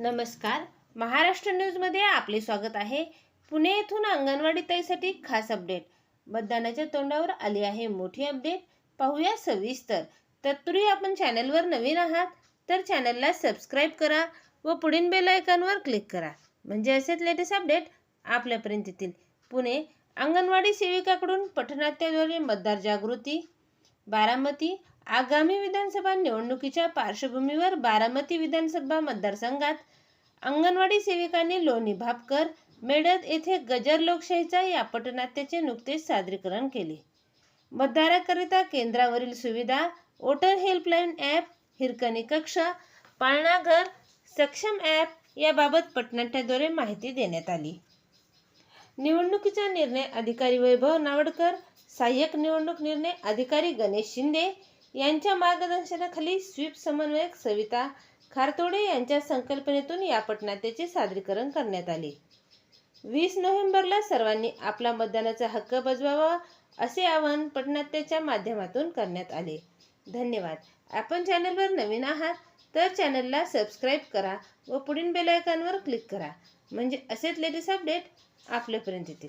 नमस्कार. महाराष्ट्र न्यूजमध्ये आपले स्वागत आहे. पुणे येथून अंगणवाडी ताईसाठी खास अपडेट. मतदानाच्या तोंडावर आली आहे मोठी अपडेट. पाहूया सविस्तर. तत्पूर्वी आपण चॅनलवर नवीन आहात तर चॅनलला सबस्क्राईब करा व पुढील बेल आयकॉनवर क्लिक करा. म्हणजे असेच लेटेस्ट अपडेट आपल्यापर्यंत येतील. पुणे अंगणवाडी सेविकाकडून पठनात्याद्वारे मतदार जागृती बारामती आगामी विधानसभा निवडणुकीच्या पार्श्वभूमीवर बारामती विधानसभा मतदारसंघात अंगणवाडी सेविकांनी लोणी भापकर मेडत येथे गजर लोकशाहीचा या पटनाट्याचे नुकतेच सादरीकरण केले. मतदाराकरिता केंद्रावरील सुविधा वोटर हेल्पलाईन ॲप हिरकणी कक्ष पाळणाघर सक्षम ॲप याबाबत पटनाट्याद्वारे माहिती देण्यात आली. निवडणुकीचा निर्णय अधिकारी वैभव नावडकर सहाय्यक निवडणूक निर्णय अधिकारी गणेश शिंदे यांच्या मार्गदर्शनाखाली स्वीप समन्वयक सविता खारतोडे यांच्या संकल्पनेतून या पटनाट्याचे सादरीकरण करण्यात आले. वीस नोव्हेंबरला सर्वांनी आपला मतदानाचा हक्क बजवावा असे आवाहन पटनाट्याच्या माध्यमातून करण्यात आले. धन्यवाद. आपण चॅनलवर नवीन आहात तर चॅनलला सबस्क्राईब करा व पुढील बेल क्लिक करा. म्हणजे असेच लेटेस्ट अपडेट आपल्यापर्यंत येतील.